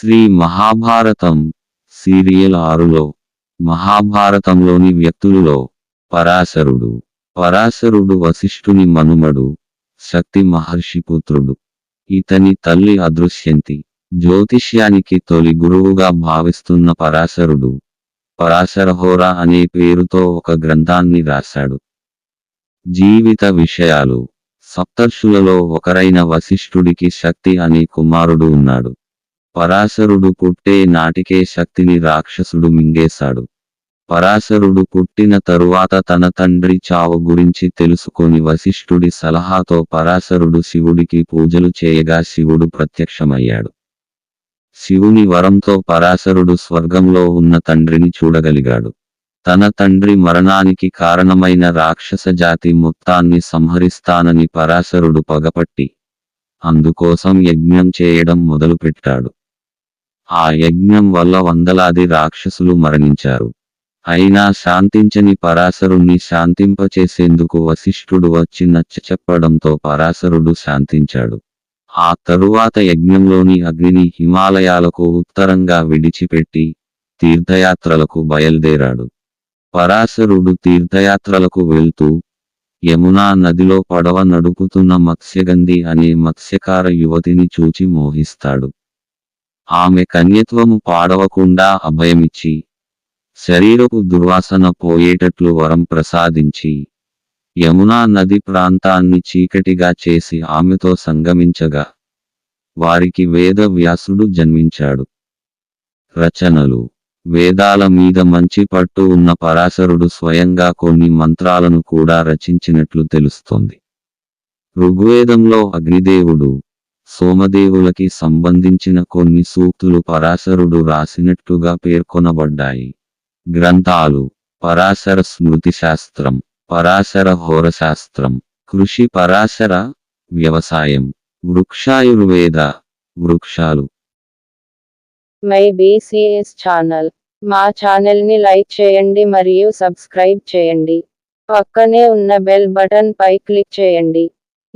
Shri Mahabharatam serial ఆరులో మహాభారతంలోని వ్యక్తులలో పరాశరుడు. పరాశరుడు వశిష్ఠుని మనుమడు శక్తి మహర్షి పుత్రుడు. ఇతని తల్లి అదృశ్యంతి. జ్యోతిష్యానికి తొలి గురువుగా భావిస్తున్న పరాశరుడు పరాశరహోర అనే పేరుతో ఒక గ్రంథాన్ని రాశాడు. జీవిత విషయాలు. సప్తర్షులలో ఒకరైన వశిష్ఠుడికి శక్తి అనే కుమారుడు ఉన్నాడు. పరాశరుడు కుట్టే నాటికే శక్తిని రాక్షసుడు మింగేశాడు. పరాశరుడు పుట్టిన తరువాత తన తండ్రి చావు గురించి తెలుసుకొని వశిష్ఠుడి సలహాతో పరాశరుడు శివుడికి పూజలు చేయగా శివుడు ప్రత్యక్షమయ్యాడు. శివుని వరంతో పరాశరుడు స్వర్గంలో ఉన్న తండ్రిని చూడగలిగాడు. తన తండ్రి మరణానికి కారణమైన రాక్షస జాతి మొత్తాన్ని సంహరిస్తానని పరాశరుడు పగపట్టి అందుకోసం యజ్ఞం చేయడం మొదలుపెట్టాడు. ఆ యజ్ఞం వల్ల వందలాది రాక్షసులు మరణించారు. అయినా శాంతించని పరాశరుణ్ణి శాంతింపచేసేందుకు వశిష్ఠుడు వచ్చి నచ్చ చెప్పడంతో పరాశరుడు శాంతించాడు. ఆ తరువాత యజ్ఞంలోని అగ్నిని హిమాలయాలకు ఉత్తరంగా విడిచిపెట్టి తీర్థయాత్రలకు బయలుదేరాడు. పరాశరుడు తీర్థయాత్రలకు వెళ్తూ యమునా నదిలో పడవ నడుపుతున్న మత్స్యగంధి అనే మత్స్యకార యువతిని చూచి మోహిస్తాడు. ఆమె కన్యత్వము పాడవకుండా అభయమిచ్చి శరీరపు దుర్వాసన పోయేటట్లు వరం ప్రసాదించి యమునా నది ప్రాంతాన్ని చీకటిగా చేసి ఆమెతో సంగమించగా వారికి వేద వ్యాసుడు జన్మించాడు. రచనలు. వేదాల మీద మంచి పట్టు ఉన్న పరాశరుడు స్వయంగా కొన్ని మంత్రాలను కూడా రచించినట్లు తెలుస్తోంది. ఋగ్వేదంలో అగ్నిదేవుడు సోమదేవులకి సంబంధించిన కొన్ని సూక్తులు పరాశరుడు రాసినట్టుగా పేర్కొనబడ్డాయి. గ్రంథాలు. పరాశర స్మృతి శాస్త్రం. పరాశర హోరశాస్త్రం. కృషి పరాశర వ్యవసాయం. వృక్షాయుర్వేద వృక్షాలు. My BCS channel. మా ఛానల్ని లైక్ చేయండి మరియు సబ్స్క్రైబ్ చేయండి. పక్కనే ఉన్న బెల్ బటన్ పై క్లిక్ చేయండి.